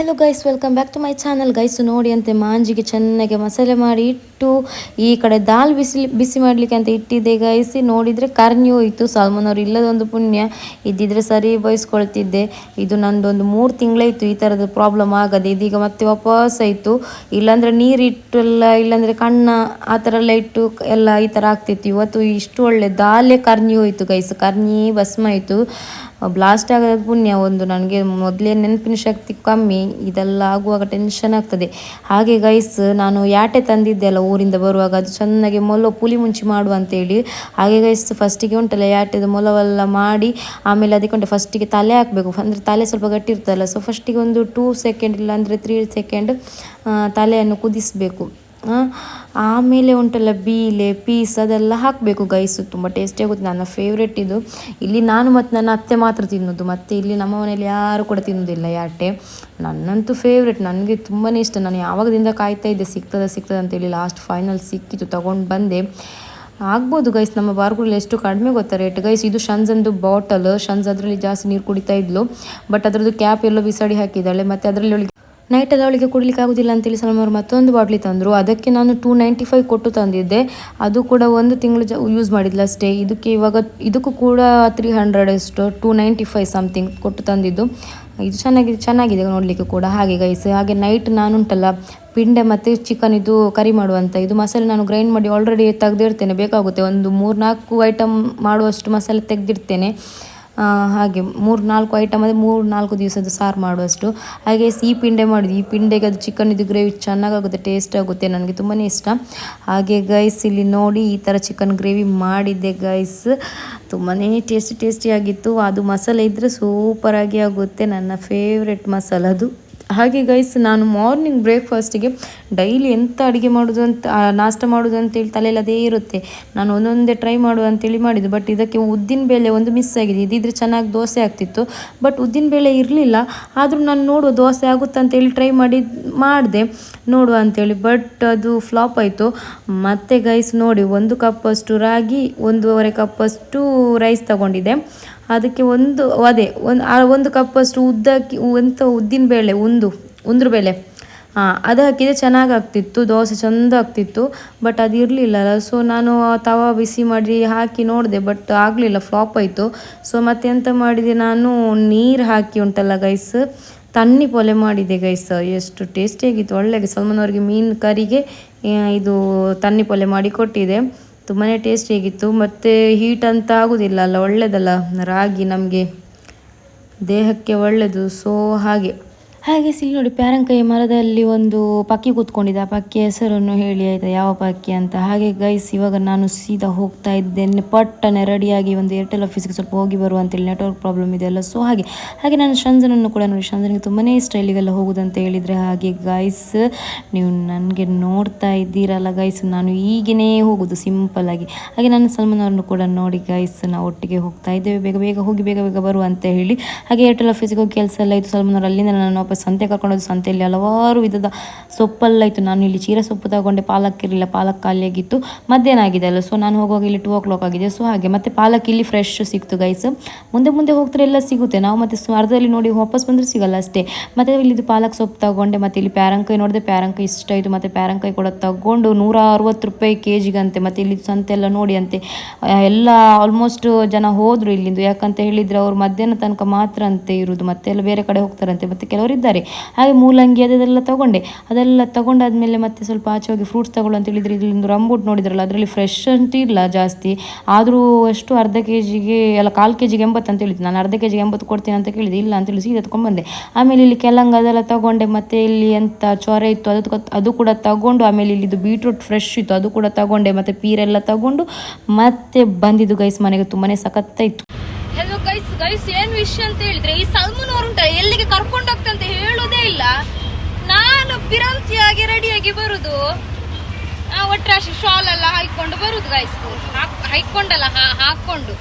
Hello guys welcome back to my channel guys ನೋಡಿ ಅಂತೆ ಮಾಂಜಿಗೆ ಚೆನ್ನಾಗಿ ಮಸಾಲೆ ಮಾಡಿ ಇಟ್ಟು, ಈ ಕಡೆ ದಾಲ್ ಬಿಸಿ ಬಿಸಿ ಮಾಡಲಿಕ್ಕೆ ಅಂತ ಇಟ್ಟಿದ್ದೆ ಗೈಸಿ ನೋಡಿದರೆ ಕರ್ನಿ ಹೋಯಿತು ಸಾಲ್ಮನ್ ಅವ್ರು ಇಲ್ಲದೊಂದು ಪುಣ್ಯ. ಇದ್ದಿದ್ರೆ ಸರಿ ಬಯಸ್ಕೊಳ್ತಿದ್ದೆ. ಇದು ನಂದೊಂದು ಮೂರು ತಿಂಗಳಾಯಿತು, ಈ ಥರದ ಪ್ರಾಬ್ಲಮ್ ಆಗದೆ. ಇದೀಗ ಮತ್ತೆ ವಾಪಸ್ ಆಯಿತು. ಇಲ್ಲಾಂದರೆ ನೀರಿಟ್ಟೆಲ್ಲ, ಇಲ್ಲಾಂದರೆ ಕಣ್ಣ, ಆ ಥರ ಎಲ್ಲ ಇಟ್ಟು, ಎಲ್ಲ ಈ ಥರ ಆಗ್ತಿತ್ತು. ಇವತ್ತು ಇಷ್ಟು ಒಳ್ಳೆ ದಾಲೇ ಕರ್ನಿ ಹೋಯಿತು ಗೈಸ್ ಕರ್ನಿ, ಭಸ್ಮ ಆಯಿತು ಬ್ಲಾಸ್ಟ್ ಆಗೋದು ಪುಣ್ಯ ಒಂದು ನನಗೆ ಮೊದಲೇ ನೆನಪಿನ ಶಕ್ತಿ ಕಮ್ಮಿ, ಇದೆಲ್ಲ ಆಗುವಾಗ ಟೆನ್ಷನ್ ಆಗ್ತದೆ. ಹಾಗೆ ಗೈಸ್ ನಾನು ಯಾಟೆ ತಂದಿದ್ದೆ ಅಲ್ಲ, ಊರಿಂದ ಬರುವಾಗ ಅದು ಚೆನ್ನಾಗಿ ಮೊಲ ಪುಲಿ ಮುಂಚಿ ಮಾಡುವ ಅಂತೇಳಿ ಹಾಗೆ ಗೈಸ್ ಫಸ್ಟಿಗೆ ಉಂಟಲ್ಲ ಯಾಟೆದು ಮೊಲವೆಲ್ಲ ಮಾಡಿ, ಆಮೇಲೆ ಅದಕ್ಕೆ ಫಸ್ಟಿಗೆ ತಲೆ ಹಾಕಬೇಕು. ಅಂದರೆ ತಲೆ ಸ್ವಲ್ಪ ಗಟ್ಟಿ ಇರ್ತದಲ್ಲ ಸೊ ಫಸ್ಟಿಗೆ ಒಂದು ಟೂ ಸೆಕೆಂಡ್ ಇಲ್ಲ ಅಂದರೆ ತ್ರೀ ಸೆಕೆಂಡ್ ತಲೆಯನ್ನು ಕುದಿಸಬೇಕು. ಆಮೇಲೆ ಉಂಟಲ್ಲ, ಬೀಲೆ, ಪೀಸ್ ಅದೆಲ್ಲ ಹಾಕಬೇಕು ಗೈಸು ತುಂಬ ಟೇಸ್ಟಿ ಆಗುತ್ತೆ. ನನ್ನ ಫೇವ್ರೆಟ್ ಇದು. ಇಲ್ಲಿ ನಾನು ಮತ್ತು ನನ್ನ ಅತ್ತೆ ಮಾತ್ರ ತಿನ್ನೋದು. ಮತ್ತು ಇಲ್ಲಿ ನಮ್ಮ ಮನೇಲಿ ಯಾರು ಕೂಡ ತಿನ್ನೋದಿಲ್ಲ ಯಾಟೆ ನನ್ನಂತೂ ಫೇವ್ರೆಟ್ ನನಗೆ ತುಂಬಾ ಇಷ್ಟ. ನಾನು ಯಾವಾಗದಿಂದ ಕಾಯ್ತಾ ಇದ್ದೆ, ಸಿಗ್ತದೆ ಸಿಗ್ತದೆ ಅಂತೇಳಿ ಲಾಸ್ಟ್ ಫೈನಲ್ ಸಿಕ್ಕಿತು, ತೊಗೊಂಡು ಬಂದೆ. ಆಗ್ಬೋದು ಗೈಸ್ ನಮ್ಮ ಬಾರ್ಗುಳಲ್ಲಿ ಎಷ್ಟು ಕಡಿಮೆ ಗೊತ್ತಾ ರೇಟ್ ಗೈಸ್ ಇದು ಶನ್ಸಂದು ಬಾಟಲ್ ಶನ್ಸ್ ಅದರಲ್ಲಿ ಜಾಸ್ತಿ ನೀರು ಕುಡಿತಾ ಇದ್ಲು. ಬಟ್ ಅದರದ್ದು ಕ್ಯಾಪ್ ಎಲ್ಲೋ ಬಿಸಾಡಿ ಹಾಕಿದ್ದಾಳೆ. ಮತ್ತು ಅದರಲ್ಲಿ ಅವಳಿಗೆ ನೈಟಲ್ಲಿ ಅವಳಿಗೆ ಕುಡಿಲಿಕ್ಕೆ ಆಗೋದಿಲ್ಲ ಅಂತೇಳಿ ಅವರು ಮತ್ತೊಂದು ಬಾಟ್ಲಿ ತಂದರು. ಅದಕ್ಕೆ ನಾನು ಟೂ ನೈಂಟಿ ಫೈವ್ ಕೊಟ್ಟು ತಂದಿದ್ದೆ. ಅದು ಕೂಡ ಒಂದು ತಿಂಗಳು ಜ ಯೂಸ್ ಮಾಡಿದ್ಲ ಅಷ್ಟೇ. ಇದಕ್ಕೆ ಇವಾಗ ಇದಕ್ಕೂ ಕೂಡ ತ್ರೀ ಹಂಡ್ರೆಡ್ ಎಷ್ಟು ಟೂ ನೈಂಟಿ ಫೈವ್ ಸಮಥಿಂಗ್ ಕೊಟ್ಟು ತಂದಿದ್ದು. ಇದು ಚೆನ್ನಾಗಿದೆ ಚೆನ್ನಾಗಿದೆ ನೋಡಲಿಕ್ಕೆ ಕೂಡ. ಹಾಗೆ ಗೈಸ್ ಹಾಗೆ ನೈಟ್ ನಾನುಂಟಲ್ಲ. ಪಿಂಡೆ ಮತ್ತು ಚಿಕನ್ ಇದು ಕರಿ ಮಾಡುವಂಥ ಇದು ಮಸಾಲೆ ನಾನು ಗ್ರೈಂಡ್ ಮಾಡಿ ಆಲ್ರೆಡಿ ತೆಗೆದಿರ್ತೇನೆ ಬೇಕಾಗುತ್ತೆ ಒಂದು ಮೂರು ನಾಲ್ಕು ಐಟಮ್ ಮಾಡುವಷ್ಟು ಮಸಾಲೆ ತೆಗೆದಿರ್ತೇನೆ ಆ, ಹಾಗೆ ಮೂರು ನಾಲ್ಕು ಐಟಮ್ ಅಂದರೆ ಮೂರು ನಾಲ್ಕು ದಿವಸದ್ದು ಸಾರು ಮಾಡುವಷ್ಟು. ಹಾಗೆ ಸಿಹಿ ಪಿಂಡೆ ಮಾಡಿದ್ವಿ. ಈ ಪಿಂಡೆಗೆ ಅದು ಚಿಕನ್ ಇದು ಗ್ರೇವಿ ಚೆನ್ನಾಗಾಗುತ್ತೆ ಟೇಸ್ಟ್ ಆಗುತ್ತೆ, ನನಗೆ ತುಂಬಾ ಇಷ್ಟ. ಹಾಗೆ ಗೈಸ್ ಇಲ್ಲಿ ನೋಡಿ ಈ ಥರ ಚಿಕನ್ ಗ್ರೇವಿ ಮಾಡಿದ್ದೆ ಗೈಸ್ ತುಂಬಾ ಟೇಸ್ಟಿ ಟೇಸ್ಟಿಯಾಗಿತ್ತು ಅದು ಮಸಾಲೆ ಇದ್ದರೆ ಸೂಪರಾಗಿ ಆಗುತ್ತೆ, ನನ್ನ ಫೇವ್ರೆಟ್ ಮಸಾಲೆ ಅದು. ಹಾಗೆ ಗೈಸ್ ನಾನು ಮಾರ್ನಿಂಗ್ ಬ್ರೇಕ್ಫಾಸ್ಟಿಗೆ ಡೈಲಿ ಎಂಥ ಅಡುಗೆ ಮಾಡೋದು ಅಂತ ನಾಷ್ಟ ಮಾಡೋದು ಅಂತೇಳಿ ತಲೆಯಲ್ಲಿ ಅದೇ ಇರುತ್ತೆ. ನಾನು ಒಂದೊಂದೇ ಟ್ರೈ ಮಾಡುವ ಅಂತೇಳಿ ಮಾಡಿದ್ದು ಬಟ್ ಇದಕ್ಕೆ ಉದ್ದಿನ ಬೇಳೆ ಒಂದು ಮಿಸ್ ಆಗಿದೆ. ಇದಿದ್ರೆ ಚೆನ್ನಾಗಿ ದೋಸೆ ಆಗ್ತಿತ್ತು ಬಟ್ ಉದ್ದಿನ ಬೇಳೆ ಇರಲಿಲ್ಲ. ಆದರೂ ನಾನು ನೋಡುವ ದೋಸೆ ಆಗುತ್ತೆ ಅಂತೇಳಿ ಟ್ರೈ ಮಾಡಿ, ಮಾಡಿದೆ. ನೋಡುವ ಅಂತೇಳಿ ಬಟ್ ಅದು ಫ್ಲಾಪ್ ಆಯಿತು. ಮತ್ತೆ ಗೈಸ್ ನೋಡಿ, ಒಂದು ಕಪ್ಪಷ್ಟು ರಾಗಿ, ಒಂದೂವರೆ ಕಪ್ಪಷ್ಟು ರೈಸ್ ತಗೊಂಡಿದ್ದೆ. ಅದಕ್ಕೆ ಒಂದು, ಅದೇ, ಒಂದು ಒಂದು ಕಪ್ಪಷ್ಟು ಉದ್ದಕ್ಕೆ, ಎಂತ ಉದ್ದಿನ ಬೇಳೆ ಒಂದು ಉಂದ್ರ ಬೇಳೆ. ಹಾಂ ಅದು ಹಾಕಿದರೆ ಚೆನ್ನಾಗಿ ಆಗ್ತಿತ್ತು, ದೋಸೆ ಚೆಂದ ಆಗ್ತಿತ್ತು ಬಟ್ ಅದು ಇರಲಿಲ್ಲಲ್ಲ. ಸೊ ನಾನು ತವಾ ತವ ಬಿಸಿ ಮಾಡಿ ಹಾಕಿ ನೋಡಿದೆ ಬಟ್ ಆಗಲಿಲ್ಲ ಫ್ಲಾಪ್ ಆಯಿತು. ಸೊ ಮತ್ತೆ ಎಂತ ಮಾಡಿದೆ ನಾನು, ನೀರು ಹಾಕಿ ಉಂಟಲ್ಲ ಗೈಸ್ ತಣ್ಣಿ ಪೊಲೆ ಮಾಡಿದೆ ಗೈಸ್ ಎಷ್ಟು ಟೇಸ್ಟಿಯಾಗಿತ್ತು ಒಳ್ಳೆಗೆ ಸಲ್ಮಾನ್ ಅವರಿಗೆ ಮೀನು ಕರಿಗೆ ಇದು ತಣ್ಣಿ ಪೊಲೆ ಮಾಡಿ ಕೊಟ್ಟಿದೆ. ತುಂಬಾ ಟೇಸ್ಟಿಯಾಗಿತ್ತು ಮತ್ತು ಹೀಟ್ ಅಂತ ಆಗೋದಿಲ್ಲ ಅಲ್ಲ ಒಳ್ಳೆಯದಲ್ಲ ರಾಗಿ ನಮಗೆ ದೇಹಕ್ಕೆ ಒಳ್ಳೆಯದು ಸೊ ಹಾಗೆ. ಹಾಗೆ ಸಿಲ್ ನೋಡಿ ಪ್ಯಾರಂಕಾಯಿ ಮರದಲ್ಲಿ ಒಂದು ಪಕ್ಕಿ ಕೂತ್ಕೊಂಡಿದೆ. ಆ ಪಕ್ಕಿ ಹೆಸರನ್ನು ಹೇಳಿ ಆಯಿತಾ, ಯಾವ ಪಕ್ಕಿ ಅಂತ. ಹಾಗೆ ಗೈಸ್ ಇವಾಗ ನಾನು ಸೀದಾ ಹೋಗ್ತಾ ಇದ್ದೇನೆ. ಪಟ್ಟನೆ ರೆಡಿಯಾಗಿ ಒಂದು ಏರ್ಟೆಲ್ ಆಫೀಸ್ಗೆ ಸ್ವಲ್ಪ ಹೋಗಿ ಬರುವಂತೇಳಿ ನೆಟ್ವರ್ಕ್ ಪ್ರಾಬ್ಲಮ್ ಇದೆಯಲ್ಲ ಸೊ ಹಾಗೆ ಹಾಗೆ ನಾನು ಶಂಜನನ್ನು ಕೂಡ ನೋಡಿ ಶಂಜನಿಗೆ ತುಂಬಾ ಇಷ್ಟ ಇಲ್ಲಿಗೆಲ್ಲ ಹೋಗುದಂತ ಹೇಳಿದರೆ ಹಾಗೆ ಗೈಸ್ ನೀವು ನನಗೆ ನೋಡ್ತಾ ಇದ್ದೀರಲ್ಲ ಗೈಸ್ ನಾನು ಈಗಿನೇ ಹೋಗೋದು ಸಿಂಪಲ್ ಆಗಿ. ಹಾಗೆ ನನ್ನ ಸಲ್ಮಾನ್ ಅವ್ರನ್ನು ಕೂಡ ನೋಡಿ ಗೈಸ್ ನಾವು ಒಟ್ಟಿಗೆ ಹೋಗ್ತಾ ಇದ್ದೇವೆ. ಬೇಗ ಬೇಗ ಹೋಗಿ, ಬೇಗ ಬೇಗ ಬರುವಂತ ಹೇಳಿ. ಹಾಗೆ ಏರ್ಟೆಲ್ ಆಫೀಸ್ಗೆ ಹೋಗಿ ಕೆಲಸ ಎಲ್ಲ ಇತ್ತು ಸಲ್ಮಾನ್ ಅವರು ಅಲ್ಲಿಂದ ನಾನು ವಾಪಸ್ ಸಂತೆ ಕರ್ಕೊಂಡೋದು ಸಂತೆಯಲ್ಲಿ ಹಲವಾರು ವಿಧದ ಸೊಪ್ಪೆಲ್ಲ ಇತ್ತು ನಾನು ಇಲ್ಲಿ ಚೀರ ಸೊಪ್ಪು ತಗೊಂಡೆ, ಪಾಲಕ್ ಇರಲಿಲ್ಲ, ಪಾಲಕ್ ಖಾಲಿಯಾಗಿತ್ತು. ಮಧ್ಯಾಹ್ನ ಆಗಿದೆ ಅಲ್ಲ ಸೊ ನಾನು ಹೋಗುವಾಗ ಇಲ್ಲಿ ಟೂ ಓ ಕ್ಲಾಕ್ ಆಗಿದೆ. ಸೊ ಹಾಗೆ, ಮತ್ತೆ ಪಾಲಕ್ ಇಲ್ಲಿ ಫ್ರೆಶ್ ಸಿಕ್ತು ಗೈಸ್ ಮುಂದೆ ಮುಂದೆ ಹೋಗ್ತಾರೆ ಎಲ್ಲ ಸಿಗುತ್ತೆ. ನಾವು ಮತ್ತೆ ಅರ್ಧದಲ್ಲಿ ನೋಡಿ ವಾಪಸ್ ಬಂದರೆ ಸಿಗಲ್ಲ ಅಷ್ಟೇ. ಮತ್ತೆ ಇಲ್ಲಿದು ಪಾಲಕ್ ಸೊಪ್ಪು ತಗೊಂಡೆ, ಮತ್ತೆ ಇಲ್ಲಿ ಪ್ಯಾರಂಕಾಯಿ ನೋಡಿದೆ ಪ್ಯಾರಂಕಾಯಿ ಇಷ್ಟ ಆಯಿತು. ಮತ್ತು ಪ್ಯಾರಂಕಾಯಿ ಕೂಡ ತಗೊಂಡು ನೂರ ಅರವತ್ತು ರೂಪಾಯಿ ಕೆ ಜಿಗಂತೆ ಮತ್ತೆ ಇಲ್ಲಿ ಸಂತೆ ಎಲ್ಲ ನೋಡಿ ಅಂತೆ. ಎಲ್ಲ ಆಲ್ಮೋಸ್ಟ್ ಜನ ಹೋದರು ಇಲ್ಲಿಂದು. ಯಾಕಂತ ಹೇಳಿದರೆ ಅವ್ರು ಮಧ್ಯಾಹ್ನ ತನಕ ಮಾತ್ರ ಅಂತೆ ಇರುವುದು ಮತ್ತೆ ಎಲ್ಲ ಬೇರೆ ಕಡೆ ಹೋಗ್ತಾರಂತೆ. ಮತ್ತೆ ಕೆಲವರು ಇದ್ದಾರೆ ಹಾಗೆ ಮೂಲಂಗಿ ಅದೆಲ್ಲ ತಗೊಂಡೆ. ಅದೆಲ್ಲ ತಗೊಂಡಾದ್ಮೇಲೆ ಮತ್ತೆ ಸ್ವಲ್ಪ ಆಚೆ ಹೋಗಿ ಫ್ರೂಟ್ಸ್ ತಗೊಳ್ಳು ಅಂತ ಹೇಳಿದ್ರೆ ಇಲ್ಲಿಂದು ರಂಬೂಟ್ ನೋಡಿದ್ರಲ್ಲ, ಅದರಲ್ಲಿ ಫ್ರೆಶ್ ಅಂತ ಇಲ್ಲ ಜಾಸ್ತಿ. ಆದರೂ ಅಷ್ಟು ಅರ್ಧ ಕೆ ಜಿಗೆ ಅಲ್ಲ ಕಾಲು ಕೆ ಜಿಗೆ ಎಂಬತ್ತು ಅಂತ ಹೇಳಿದ್ದು ನಾನು ಅರ್ಧ ಕೆ ಜಿಗೆ ಎಂಬತ್ತು ಕೊಡ್ತೀನಿ ಅಂತ ಕೇಳಿದೆ. ಇಲ್ಲ ಅಂತ ಹೇಳಿ ಸೀದಾ ತಗೊಂಡು ಬಂದೆ. ಆಮೇಲೆ ಇಲ್ಲಿ ಕೆಲಂಗ ಅದೆಲ್ಲ ತಗೊಂಡೆ. ಮತ್ತೆ ಇಲ್ಲಿ ಎಂಥ ಚೊರೆ ಇತ್ತು ಅದು ಅದು ಕೂಡ ತಗೊಂಡು, ಆಮೇಲೆ ಇಲ್ಲಿದು ಬೀಟ್ರೂಟ್ ಫ್ರೆಶ್ ಇತ್ತು ಅದು ಕೂಡ ತಗೊಂಡೆ. ಮತ್ತೆ ಪೀರೆಲ್ಲ ತಗೊಂಡು ಮತ್ತೆ ಬಂದಿದ್ದು ಗೈಸ್ ಮನೆಗೆ. ತುಂಬಾ ಸಖತ್ತಾಯಿತು. ಹೆಲೋ ಗೈಸ್ ಗೈಸ್ ಏನ್ ವಿಷಯ ಅಂತ ಹೇಳಿದ್ರೆ ಈ ಸಲ್ಮನ್ ಅವರು ಉಂಟ ಎಲ್ಲಿಗೆ ಕರ್ಕೊಂಡು ಹೋಗ್ತಂತ ಹೇಳೋದೇ ಇಲ್ಲ. ನಾನು ಪಿರಂತಿಯಾಗಿ ರೆಡಿಯಾಗಿ ಬರುದು. ಆ, ಒಟ್ರಾಶಿ ಶಾಲ್ ಎಲ್ಲ ಹಾಕೊಂಡು ಬರುದು ಗೈಸ್ ಹಾಕೊಂಡಲ್ಲ ಹಾಕೊಂಡು.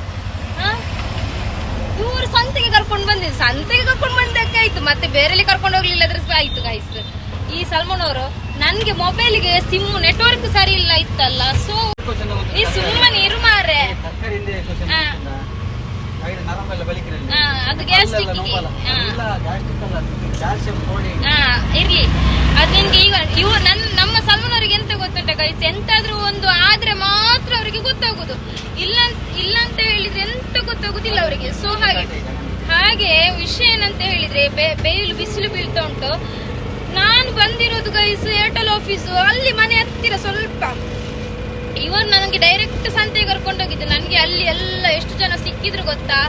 ಇವರು ಸಂತೆಗೆ ಕರ್ಕೊಂಡು ಬಂದಿದ್ದು. ಸಂತೆಗೆ ಕರ್ಕೊಂಡು ಬಂದಕ್ಕೆ ಆಯ್ತು. ಮತ್ತೆ ಬೇರೆಲ್ಲಿ ಕರ್ಕೊಂಡು ಹೋಗ್ಲಿಲ್ಲ ಅದ್ರ ಆಯ್ತು ಗೈಸ್ ಈ ಸಲ್ಮನ್ ಅವರು ನನ್ಗೆ ಮೊಬೈಲ್ಗೆ ಸಿಮ್ ನೆಟ್ವರ್ಕ್ ಸರಿ ಇಲ್ಲ ಇತ್ತಲ್ಲ ಸೊ ಈ ಸುಮ್ಮನೆ ಇರು ಮಾರೆ ಅದು ಗ್ಯಾಸ್ಟ್ರಿಕ್ ಇರ್ಲಿ. ಅದ್ ನಿನ್ಗೆ ಈಗ ಇವ್ ನನ್ ನಮ್ಮ ಸಲ್ಮಾನವರಿಗೆ ಎಂತ ಗೊತ್ತುಂಟ ಗೈಸ್ ಎಂತಾದ್ರೂ ಒಂದು ಆದ್ರೆ ಮಾತ್ರ ಅವರಿಗೆ ಗೊತ್ತಾಗುದು. ಇಲ್ಲ ಇಲ್ಲ ಅಂತ ಹೇಳಿದ್ರೆ ಎಂತ ಗೊತ್ತಾಗುದಿಲ್ಲ ಅವರಿಗೆ. ಸೊ ಹಾಗೆ. ಹಾಗೆ ವಿಷಯ ಏನಂತ ಹೇಳಿದ್ರೆ ಬೇಯಲು ಬೇಲು ಬಿಸಿಲು ಬೀಳ್ತಾ ಉಂಟು. ನಾನು ಬಂದಿರೋದು ಗೈಸ್ ಏರ್ಟೆಲ್ ಆಫೀಸು ಅಲ್ಲಿ ಮನೆ ಹತ್ತಿರ ಸ್ವಲ್ಪ. ಇವನ್ ನನಗೆ ಡೈರೆಕ್ಟ್ ಸಂತೆಗೆ ಸಿಕ್ಕಿದ್ರು ಗೊತ್ತಾ?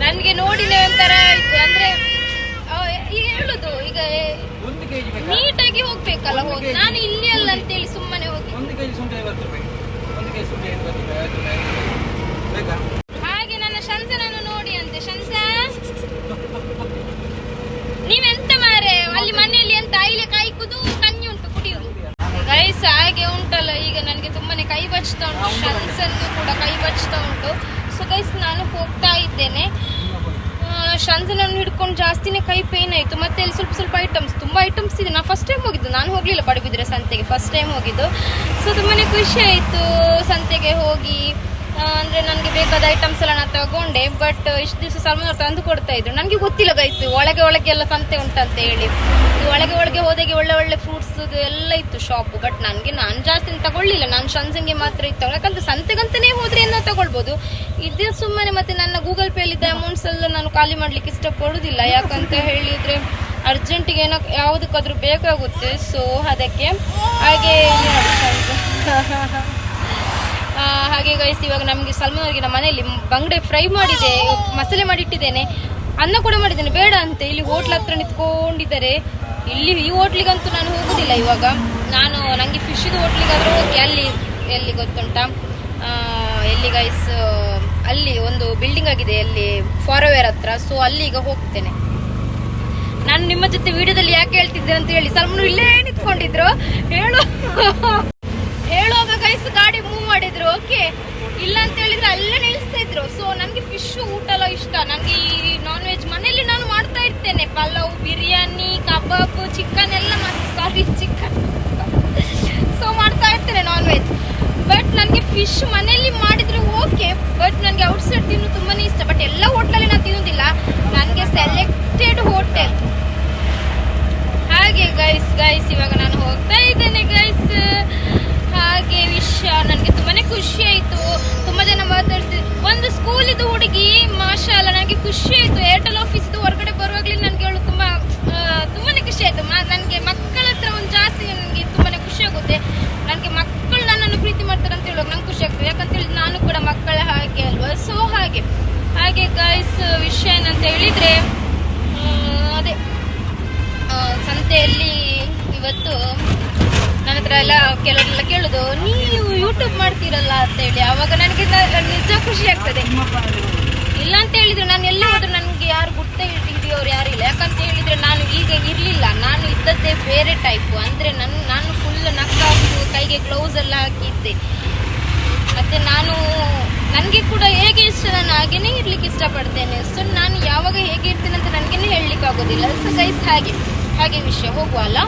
ನನಗೆ ನೋಡಿನೇ ಒಂಥರ ಆಯ್ತು. ಅಂದ್ರೆ ಆ, ಈಗ ಹೇಳುದು ಈಗ ನೀಟಾಗಿ ಹೋಗ್ಬೇಕಲ್ಲ ಹೋಗಿ. ನಾನು ಇಲ್ಲಿ ಅಲ್ಲ ಅಂತೇಳಿ ಸುಮ್ಮನೆ ಹೋಗಿ. ಹಾಗೆ ನನ್ನ ಶಂಸನನ್ನು ನೋಡಿ ಅಂತೆ. ಶಂಸ? ನೀವೆಂತ ಮಾರೆ? ಅಲ್ಲಿ ಮನೆಯಲ್ಲಿ ಎಂತ ಐಲೆ ಕಾಯ್ಕುದು ಕಣ್ಣಿ ಉಂಟು ಕುಡಿಯುದು? ಗೈಸ್ ಹಾಗೆ ಉಂಟಲ್ಲ. ಈಗ ನನಗೆ ತುಂಬಾನೇ ಕೈ ಬಚ್ತಾ ಉಂಟು. ಶಂಸನ್ಗೂ ಕೂಡ ಕೈ ಬಚ್ತಾ ಉಂಟು. ಸೊ ಗೈಸ್ ನಾನು ಹೋಗ್ತಾ ಇದ್ದೇನೆ. ಶಂಸನನ್ನು ಹಿಡ್ಕೊಂಡು ಜಾಸ್ತಿನೇ ಕೈ ಪೇನ್ ಆಯಿತು. ಮತ್ತೆ ಇಲ್ಲಿ ಸ್ವಲ್ಪ ಸ್ವಲ್ಪ ಐಟಮ್ಸ್ ತುಂಬ ಐಟಮ್ಸ್ ಇದೆ. ನಾನು ಫಸ್ಟ್ ಟೈಮ್ ಹೋಗಿದ್ದು. ನಾನು ಹೋಗಲಿಲ್ಲ ಪಡುಬಿದ್ರೆ ಸಂತೆಗೆ. ಫಸ್ಟ್ ಟೈಮ್ ಹೋಗಿದ್ದು. ಸೊ ತುಂಬಾ ಖುಷಿ ಆಯಿತು ಸಂತೆಗೆ ಹೋಗಿ. ಅಂದ್ರೆ ನನಗೆ ಬೇಕಾದ ಐಟಮ್ಸ್ ಎಲ್ಲ ನಾನು ತಗೊಂಡೆ ಬಟ್ ಇಷ್ಟು ದಿವಸ ಸಲ್ಮಾನ್ ಅವ್ರು ತಂದು ಕೊಡ್ತಾ ಇದ್ರು. ನನಗೆ ಗೊತ್ತಿಲ್ಲ ಗೈಸ್ ಒಳಗೆ ಒಳಗೆ ಎಲ್ಲ ಸಂತೆ ಉಂಟಂತ ಹೇಳಿ. ಈ ಒಳಗೆ ಒಳಗೆ ಹೋದಾಗೆ ಒಳ್ಳೆ ಒಳ್ಳೆ ಫ್ರೂಟ್ಸ್ ಎಲ್ಲ ಇತ್ತು ಶಾಪ್ ಬಟ್ ನನಗೆ ನಾನು ಜಾಸ್ತಿ ತಗೊಳ್ಳಿಲ್ಲ. ನಾನು ಶನ್ಸಂಗೆ ಮಾತ್ರ ಇತ್ತು. ಯಾಕಂದ್ರೆ ಸಂತೆಗಂತಾನೆ ಹೋದ್ರೆ ಏನೋ ತಗೊಳ್ಬೋದು. ಇದು ಸುಮ್ಮನೆ ಮತ್ತೆ ನನ್ನ ಗೂಗಲ್ ಪೇ ಅಲ್ಲಿದ್ದ ಅಮೌಂಟ್ಸ್ ಎಲ್ಲ ನಾನು ಖಾಲಿ ಮಾಡ್ಲಿಕ್ಕೆ ಇಷ್ಟಪಡುವುದಿಲ್ಲ ಯಾಕಂತ ಹೇಳಿದ್ರೆ ಅರ್ಜೆಂಟಿಗೆ ಏನೋ ಯಾವುದಕ್ಕಾದ್ರೂ ಬೇಕಾಗುತ್ತೆ. ಸೊ ಅದಕ್ಕೆ ಹಾಗೆ ಹಾಗೆ ಗೈಸ್ ಇವಾಗ ನಮಗೆ ಸಲ್ಮಾನ್ ಅವರಿಗೆ ನಮ್ಮ ಮನೆಯಲ್ಲಿ ಬಂಗಡೆ ಫ್ರೈ ಮಾಡಿದೆ, ಮಸಾಲೆ ಮಾಡಿಟ್ಟಿದ್ದೇನೆ. ಅನ್ನ ಕೂಡ ಮಾಡಿದ್ದೇನೆ, ಬೇಡ ಅಂತೆ. ಇಲ್ಲಿ ಹೋಟ್ಲ್ ಹತ್ರ ನಿಂತ್ಕೊಂಡಿದ್ದಾರೆ. ಇಲ್ಲಿ ಈ ಹೋಟ್ಲಿಗಂತೂ ನಾನು ಹೋಗುದಿಲ್ಲ ಇವಾಗ. ನಾನು ನನಗೆ ಫಿಶಿದು ಹೋಟ್ಲಿಗಾದ್ರೂ ಹೋಗಿ ಅಲ್ಲಿ, ಎಲ್ಲಿ ಗೊತ್ತುಂಟಾ? ಎಲ್ಲಿ ಗೈಸ್ ಅಲ್ಲಿ ಒಂದು ಬಿಲ್ಡಿಂಗ್ ಆಗಿದೆ, ಅಲ್ಲಿ ಫಾರ್ವೇರ್ ಹತ್ರ. ಸೊ ಅಲ್ಲಿ ಈಗ ಹೋಗ್ತೇನೆ. ನಾನು ನಿಮ್ಮ ಜೊತೆ ವಿಡಿಯೋದಲ್ಲಿ ಯಾಕೆ ಹೇಳ್ತಿದ್ದೆ ಅಂತ ಹೇಳಿ ಸಲ್ಮಾನ್ ಇಲ್ಲೇ ನಿಂತ್ಕೊಂಡಿದ್ರು. ಹೇಳು. ಗೈಸ್ ಗಾಡಿ ಮೂವ್ ಮಾಡಿದ್ರು, ಓಕೆ. ಇಲ್ಲ ಅಂತ ಹೇಳಿದ್ರೆ ಅಲ್ಲೇ ನಿಲ್ಲಿಸ್ತಾ ಇದ್ರು. ಸೊ ನನಗೆ ಫಿಶ್ ಊಟ ಎಲ್ಲ ಇಷ್ಟ. ನನಗೆ ಈ ನಾನ್ ವೆಜ್ ಮನೆಯಲ್ಲಿ ನಾನು ಮಾಡ್ತಾ ಇರ್ತೇನೆ. ಪಲಾವ್, ಬಿರಿಯಾನಿ, ಕಬಾಬ್ ಚಿಕನ್ ಎಲ್ಲ ಸಾರಿ ಚಿಕನ್ ಸೊ ಮಾಡ್ತಾ ಇರ್ತೇನೆ ನಾನ್ ವೆಜ್ ಬಟ್ ನನಗೆ ಫಿಶ್ ಮನೆಯಲ್ಲಿ ಮಾಡಿದ್ರೆ ಓಕೆ. ಬಟ್ ನನಗೆ ಔಟ್ಸೈಡ್ ತಿನ್ನು ತುಂಬಾನೇ ಇಷ್ಟ. ಬಟ್ ಎಲ್ಲ ಹೋಟ್ಲಲ್ಲಿ ನಾನು ತಿನ್ನೋದಿಲ್ಲ. ನನಗೆ ಸೆಲೆಕ್ಟೆಡ್ ಹೋಟೆಲ್ ಹಾಗೆ ಗೈಸ್ ಗೈಸ್ ಇವಾಗ ನಾನು ಹೋಗ್ತಾ ಇದ್ದೇನೆ ಗೈಸ್ ಹಾಗೆ ವಿಷಯ. ನನಗೆ ತುಂಬಾನೇ ಖುಷಿ ಆಯ್ತು. ತುಂಬಾ ಜನ ಮಾತಾಡ್ತಿದ್ರು ಒಂದು ಸ್ಕೂಲಿದ್ದು ಹುಡುಗಿ ಅಲ್ಲ ನನಗೆ ಖುಷಿ ಆಯ್ತು. ಏರ್ಟೆಲ್ ಆಫೀಸ್ದು ಹೊರಗಡೆ ಬರುವಾಗಲೇ ನನಗೆ ಅವಳು ತುಂಬಾ ತುಂಬಾನೇ ಖುಷಿ ಆಯ್ತು. ನನಗೆ ಮಕ್ಕಳ ಹತ್ರ ಒಂದು ಜಾಸ್ತಿ ನನಗೆ ತುಂಬಾನೇ ಖುಷಿ ಆಗುತ್ತೆ. ನನಗೆ ಮಕ್ಕಳು ನನ್ನನ್ನು ಪ್ರೀತಿ ಮಾಡ್ತಾರೆ ಅಂತ ಹೇಳುವಾಗ ನಂಗೆ ಖುಷಿ ಆಗ್ತದೆ. ಯಾಕಂತ ಹೇಳಿದ್ರೆ ನಾನು ಕೂಡ ಮಕ್ಕಳ ಹಾಗೆ ಅಲ್ವಾ? ಸೊ ಹಾಗೆ. ಹಾಗೆ ಗಾಯ್ಸ್ ವಿಷಯ ಏನಂತ ಹೇಳಿದ್ರೆ ಅದೇ ಸಂತೆಯಲ್ಲಿ ಇವತ್ತು ನನ್ನ ಹತ್ರ ಎಲ್ಲ ಕೆಲವರೆಲ್ಲ ಕೇಳುದು, ನೀವು ಯೂಟ್ಯೂಬ್ ಮಾಡ್ತೀರಲ್ಲ ಅಂತ ಹೇಳಿ. ಅವಾಗ ನನಗೆ ನಿಜ ಖುಷಿ ಆಗ್ತದೆ. ಇಲ್ಲ ಅಂತ ಹೇಳಿದ್ರೆ, ನಾನು ಎಲ್ಲ ಹೋದ್ರೆ ನನಗೆ ಯಾರು ಗುರ್ತ ಹಿಡಿಯೋರು ಯಾರು ಇಲ್ಲ. ಯಾಕಂತ ಹೇಳಿದ್ರೆ ನಾನು ಈಗ ಇರಲಿಲ್ಲ. ನಾನು ಇದ್ದದ್ದೇ ಬೇರೆ ಟೈಪು ಅಂದ್ರೆ ನನ್ನ ನಾನು ಫುಲ್ ನಕ್ಕಾಕು ಕೈಗೆ ಗ್ಲೌಸ್ ಎಲ್ಲ ಹಾಕಿದ್ದೆ. ಮತ್ತೆ ನಾನು, ನನಗೆ ಕೂಡ ಹೇಗೆ ಇಷ್ಟ, ನಾನು ಹಾಗೇನೆ ಇರ್ಲಿಕ್ಕೆ ಇಷ್ಟಪಡ್ತೇನೆ. ಸೊ ನಾನು ಯಾವಾಗ ಹೇಗೆ ಇರ್ತೇನೆ ಅಂತ ನನಗೇನೆ ಹೇಳಲಿಕ್ಕೆ ಆಗೋದಿಲ್ಲ ಸೊ ಗೈಸ್ ಹಾಗೆ ಹಾಗೆ ವಿಷಯ. ಹೋಗುವ ಅಲ್ಲ?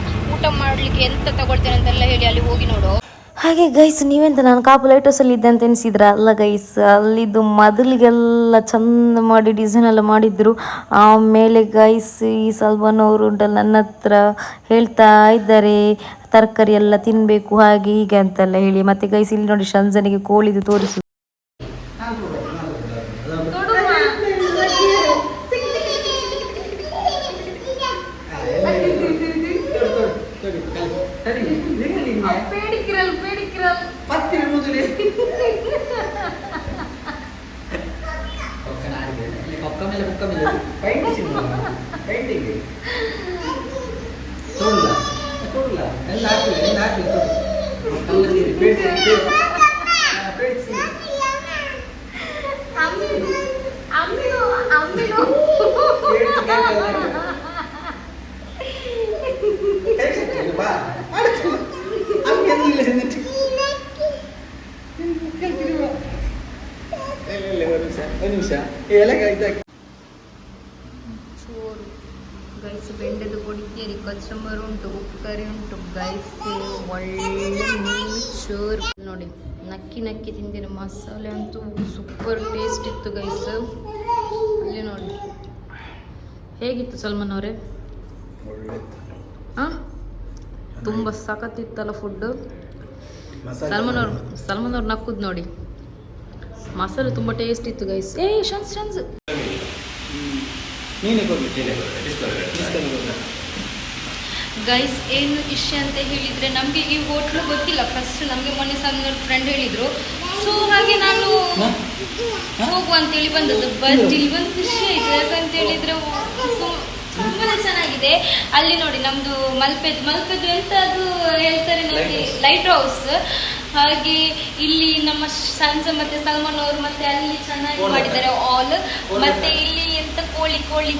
ಊಟ ಮಾಡ್ಲಿಕ್ಕೆ ಎಂತ ತಗೊಳ್ತೇನೆ ಅಂತೆಲ್ಲ ಹೇಳಿ ಅಲ್ಲಿ ಹೋಗಿ ನೋಡು. ಹಾಗೆ ಗೈಸ್ ನೀವೆಂತ ನಾನು ಕಾಪು ಲೈಟ್ ಅಲ್ಲಿ ಇದ್ದೆ ಅಂತ ಎನಿಸಿದ್ರ ಅಲ್ಲ ಗೈಸ್ ಅಲ್ಲಿದ್ದು ಮೊದಲಿಗೆಲ್ಲ ಚಂದ ಮಾಡಿ ಡಿಸೈನ್ ಎಲ್ಲ ಮಾಡಿದ್ರು. ಆಮೇಲೆ ಗೈಸ್ ಈ ಸಲ್ಮಾನ್ ಅವರು ನನ್ನ ಹತ್ರ ಹೇಳ್ತಾ ಇದ್ದಾರೆ, ತರಕಾರಿ ಎಲ್ಲ ತಿನ್ನಬೇಕು ಹಾಗೆ ಹೀಗೆ ಅಂತೆಲ್ಲ ಹೇಳಿ. ಮತ್ತೆ ಗೈಸ್ ಇಲ್ಲಿ ನೋಡಿ, ಶಂಜನಿಗೆ ಕೋಳಿದು ತೋರಿಸು ಪಕ್ಕ ಮೇಲೆ ಪಕ್ಕ ಮೇಲೆ ಪೈಂಟಿಂಗ್ ಪೈಂಟಿಂಗ್ ತೋಡ್ಲ ತೋಡ್ಲ ಎಲ್ಲ ಹಾಕಿ ಎಲ್ಲ ಹಾಕಿ ಕಲ್ಲ ನೀರು ಪೇಂಟ್ ಪೇಂಟ್ ಬಾ ಹಂಗೆಲ್ಲ ನಿಂತು ಇಲ್ಲ ಇಲ್ಲ ಒಂದು ನಿಮಿಷ ಒಂದು ನಿಮಿಷ ಎಲೆಗೆ ಇದಾಕಿ ಚೋರು. ಗೈಸ್ ಬೆಂಡೆದು ಪೊಡಿಕೆ ಕೊತ್ತಂಬರಿ ಕೊಚ್ಚಂಬರಿ ಉಂಟು ಉಪ್ಪುಕರಿ ಉಂಟು. ಗೈಸ್ ಒಳ್ಳೆ ಮೀನು ಚೂರು. ನೋಡಿ ನಕ್ಕಿ ನಕ್ಕಿ ತಿಂದಿರೋ. ಮಸಾಲೆ ಅಂತೂ ಸೂಪರ್ ಟೇಸ್ಟ್ ಇತ್ತು ಗೈಸ್ ಅಲ್ಲಿ ನೋಡಿ. ಹೇಗಿತ್ತು ಸಲ್ಮಾನ್ ಅವರೇ? ಹಾಂ? ತುಂಬ ಸಖತ್ತಿತ್ತಲ್ಲ ಫುಡ್ಡು ಸಲ್ಮಾನ್ ಅವ್ರು ಸಲ್ಮಾನ್ ಅವ್ರು ನಕ್ಕುದು ನೋಡಿ. ಮಸಾಲೆ ತುಂಬ ಟೇಸ್ಟ್ ಇತ್ತು ಗೈಸ್ ಏ ಶನ್ಸ್ ಶನ್ಸ್ ನೀನೇ ಕೊಡ್ಲಿ ಗೈಸ್ ಏನು ವಿಷಯ ಅಂತ ಹೇಳಿದ್ರೆ ನಮಗೆ ಈ ಹೋಟ್ಲು ಗೊತ್ತಿಲ್ಲ. ಫಸ್ಟ್ ನಮಗೆ ಮೊನ್ನೆ ಸಹ ಫ್ರೆಂಡ್ ಹೇಳಿದ್ರು. ಸೊ ಹಾಗೆ ನಾನು ಹೋಗುವ ಅಂತೇಳಿ ಬಂದದ್ದು. ಬಟ್ ಇಲ್ಲಿ? ಒಂದು ಖುಷಿ ಆಯಿತು ಯಾಕಂತ ಹೇಳಿದ್ರೆ ಸು- ತುಂಬಾನೇ ಚೆನ್ನಾಗಿದೆ. ಅಲ್ಲಿ ನೋಡಿ ನಮ್ದು ಮಲ್ಪೆದ್ ಮಲ್ಪೆದು ಎಂತ ಅದು ಹೇಳ್ತಾರೆ ನೋಡಿ ಲೈಟ್ ಹೌಸ್ ಹಾಗೆ ಇಲ್ಲಿ ನಮ್ಮ ಸಂಜೆ ಮತ್ತೆ ಸಲ್ಮಾನ್ ಅವರು ಮತ್ತೆ ಅಲ್ಲಿ ಚೆನ್ನಾಗಿ ಮಾಡಿದ್ದಾರೆ ಆಲ್ ಮತ್ತೆ ಇಲ್ಲಿ ಎಂತ ಕೋಳಿ ಕೋಳಿ?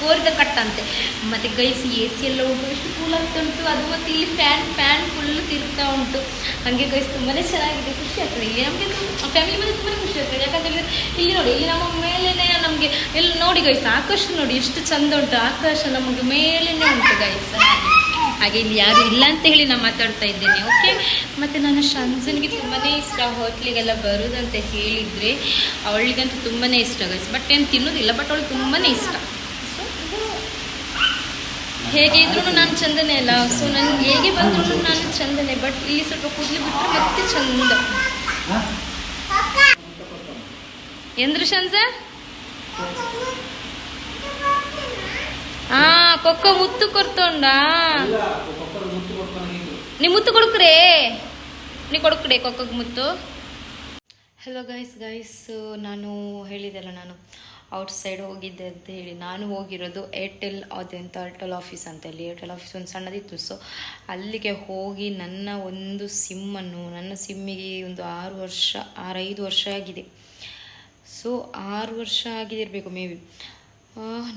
ಕೋರಿದ ಕಟ್ಟ ಅಂತೆ ಮತ್ತೆ ಗೈಸ್ ಎ ಸಿ ಎಲ್ಲ ಉಂಟು ಎಷ್ಟು ಕೂಲ್ ಆಗ್ತಾ ಉಂಟು. ಅದು ಮತ್ತೆ ಇಲ್ಲಿ ಫ್ಯಾನ್ ಫ್ಯಾನ್ ಫುಲ್ ತಿರುಗ್ತಾ ಉಂಟು. ಹಾಗೆ ಗೈಸ್ ತುಂಬಾನೇ ಚೆನ್ನಾಗಿದೆ ಖುಷಿ ಆಗ್ತದೆ. ಇಲ್ಲಿ ನಮಗೆ ಫ್ಯಾಮಿಲಿ ಮೇಲೆ ತುಂಬಾನೇ ಖುಷಿ ಆಗ್ತದೆ. ಯಾಕಂತ ಹೇಳಿದ್ರೆ ಇಲ್ಲಿ ನೋಡಿ ಇಲ್ಲಿ ನಮ್ಮ ಮೇಲೇನೆ ನಮಗೆ ಎಲ್ಲ ನೋಡಿ ಗೈಸ್ ಆಕಾಶ ನೋಡಿ ಎಷ್ಟು ಚಂದ ಉಂಟು. ಆಕಾಶ ನಮಗೆ ಮೇಲೇನೆ ಉಂಟು ಗೈಸ್ ಹಾಗೆ. ಇಲ್ಲಿ ಯಾರು ಇಲ್ಲ ಅಂತ ಹೇಳಿ ನಾನು ಮಾತಾಡ್ತಾ ಇದ್ದೇನೆ ಓಕೆ ಮತ್ತು ನಾನು ಶಂಜನ್ಗೆ ತುಂಬಾ ಇಷ್ಟ ಹೋಟ್ಲಿಗೆಲ್ಲ ಬರೋದಂತ ಹೇಳಿದರೆ ಅವಳಿಗಂತೂ ತುಂಬಾ ಇಷ್ಟ ಗೈಸ್ ಬಟ್ ಏನು ತಿನ್ನೋದಿಲ್ಲ ಬಟ್ ಅವಳಿಗೆ ತುಂಬಾ ಇಷ್ಟ. ಹೇಗೆ ಇದ್ರೂ ನಾನು ಚಂದನೇ ಅಲ್ಲ ಸೊ ನನಗೆ ಹೇಗೆ ಬಂದ್ರೂ ನಾನು ಚಂದನೆ ಬಟ್ ಇಲ್ಲಿ ಸ್ವಲ್ಪ ಕೂದಲು ಬಿಟ್ಟರೆ ಮತ್ತೆ ಚಂದ. ಎಂದ್ರು ಶಂಜ ಆ ಕೊಕ್ಕ ಮುತ್ತು ಕೊರ್ತೊಂಡ ನೀ ಮುತ್ತು ಕೊಡುಕ್ರೆ. ನೀ ಕೊಡುಕ್ರೆ ಕೊಕ್ಕಗೆ ಮುತ್ತು. ಹಲೋ ಗೈಸ್ ಗೈಸ್ ನಾನು ಹೇಳಿದೆಲ್ಲ ನಾನು ಔಟ್ ಸೈಡ್ ಹೋಗಿದ್ದೆ ಅಂತ ಹೇಳಿ. ನಾನು ಹೋಗಿರೋದು ಏರ್ಟೆಲ್ ಅದೆಂತ ಏರ್ಟೆಲ್ ಆಫೀಸ್ ಅಂತ ಹೇಳಿ. ಏರ್ಟೆಲ್ ಆಫೀಸ್ ಒಂದು ಸಣ್ಣದಿತ್ತು. ಸೊ ಅಲ್ಲಿಗೆ ಹೋಗಿ ನನ್ನ ಒಂದು ಸಿಮ್ಮನ್ನು ನನ್ನ ಸಿಮ್ಮಿಗೆ ಒಂದು ಆರು ವರ್ಷ ಆರೈದು ವರ್ಷ ಆಗಿದೆ. ಸೊ ಆರು ವರ್ಷ ಆಗಿದಿರಬೇಕು ಮೇ ಬಿ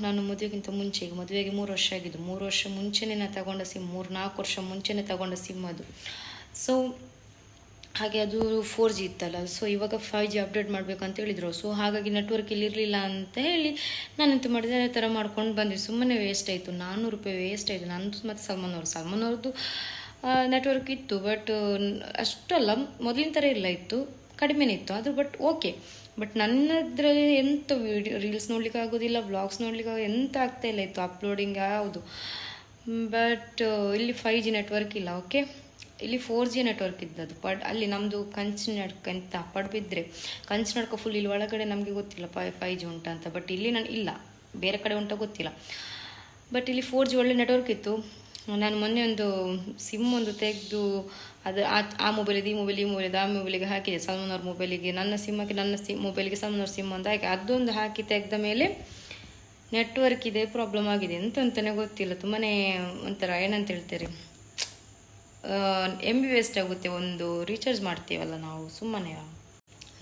ನಾನು ಮದುವೆಗಿಂತ ಮುಂಚೆ, ಈಗ ಮದುವೆಗೆ ಮೂರು ವರ್ಷ ಆಗಿದ್ದು, ಮೂರು ವರ್ಷ ಮುಂಚೆನೇ ನಾನು ತಗೊಂಡ ಸಿಮ್ ಮೂರು ನಾಲ್ಕು ವರ್ಷ ಮುಂಚೆನೇ ತಗೊಂಡ ಸಿಮ್ ಅದು. ಸೊ ಹಾಗೆ ಅದು ಫೋರ್ ಜಿ ಇತ್ತಲ್ಲ ಸೊ ಇವಾಗ ಫೈವ್ ಜಿ ಅಪ್ಡೇಟ್ ಅಂತ ಹೇಳಿದರು. ಸೊ ಹಾಗಾಗಿ ನೆಟ್ವರ್ಕ್ ಇಲ್ಲಿ ಇರಲಿಲ್ಲ ಅಂತ ಹೇಳಿ ನಾನಂತೂ ಮಾಡಿದೆ, ಅದೇ ಥರ ಮಾಡ್ಕೊಂಡು ಬಂದೆ ಸುಮ್ಮನೆ ವೇಸ್ಟ್ ಆಯಿತು ನಾನ್ನೂರು ರೂಪಾಯಿ ವೇಸ್ಟ್ ಆಯಿತು. ನಂದು ಮತ್ತು ಸಲ್ಮಾನ್ ಅವ್ರು ಸಲ್ಮಾನ್ ಅವ್ರದ್ದು ನೆಟ್ವರ್ಕ್ ಇತ್ತು ಬಟ್ ಅಷ್ಟಲ್ಲ, ಮೊದಲಿನ ಥರ ಇಲ್ಲ, ಇತ್ತು, ಕಡಿಮೆನೇ ಇತ್ತು. ಆದರೂ ಬಟ್ ಓಕೆ ಬಟ್ ನನ್ನದ್ರಲ್ಲಿ ಎಂತ ವಿಡಿಯೋ ರೀಲ್ಸ್ ನೋಡ್ಲಿಕ್ಕೆ ಆಗೋದಿಲ್ಲ ವ್ಲಾಗ್ಸ್ ನೋಡ್ಲಿಕ್ಕೆ ಎಂತ ಆಗ್ತಾ ಇಲ್ಲ ಇತ್ತು ಅಪ್ಲೋಡಿಂಗ್ ಯಾವುದು. ಬಟ್ ಇಲ್ಲಿ ಫೈವ್ ಜಿ ನೆಟ್ವರ್ಕ್ ಇಲ್ಲ ಓಕೆ ಇಲ್ಲಿ ಫೋರ್ ಜಿ ನೆಟ್ವರ್ಕ್ ಇದ್ದದ್ದು ಪಡ್ ಅಲ್ಲಿ ನಮ್ಮದು ಕಂಚಿನಡ್ಕ ಅಂತ ಪಡ್ಬಿದ್ರೆ ಕಂಚಿನಡ್ಕ ಫುಲ್ ಇಲ್ಲಿ ಒಳಗಡೆ ನಮಗೆ ಗೊತ್ತಿಲ್ಲ ಫೈ ಫೈ ಜಿ ಉಂಟ ಅಂತ ಬಟ್ ಇಲ್ಲಿ ನಾನು, ಇಲ್ಲ, ಬೇರೆ ಕಡೆ ಉಂಟ ಗೊತ್ತಿಲ್ಲ. ಬಟ್ ಇಲ್ಲಿ ಫೋರ್ ಜಿ ಒಳ್ಳೆ ನೆಟ್ವರ್ಕ್ ಇತ್ತು. ನಾನು ಮೊನ್ನೆ ಒಂದು ಸಿಮ್ ಒಂದು ತೆಗೆದು ಅದು ಆ ಆ ಮೊಬೈಲಿಗೆ ಈ ಮೊಬೈಲ್ ಈ ಮೊಬೈಲಿಗೆ ಆ ಮೊಬೈಲಿಗೆ ಹಾಕಿದೆ ಸಲ್ಮಾನ್ ಅವ್ರ ಮೊಬೈಲಿಗೆ ನನ್ನ ಸಿಮ್ಮಕ್ಕೆ ನನ್ನ ಸಿಮ್ ಮೊಬೈಲಿಗೆ ಸಲ್ಮಾನ್ ಅವ್ರ ಸಿಮ್ ಅಂತ ಹಾಕಿ, ಅದೊಂದು ಹಾಕಿ ತೆಗೆದ ಮೇಲೆ ನೆಟ್ವರ್ಕ್ ಇದೆ ಪ್ರಾಬ್ಲಮ್ ಆಗಿದೆ ಅಂತ ಅಂತಲೇ ಗೊತ್ತಿಲ್ಲ. ತುಂಬಾ ಒಂಥರ ಏನಂತ ಹೇಳ್ತೀರಿ? ಎಂ ಬಿ ವೇಸ್ಟ್ ಆಗುತ್ತೆ, ಒಂದು ರೀಚಾರ್ಜ್ ಮಾಡ್ತೀವಲ್ಲ ನಾವು, ಸುಮ್ಮನೆ.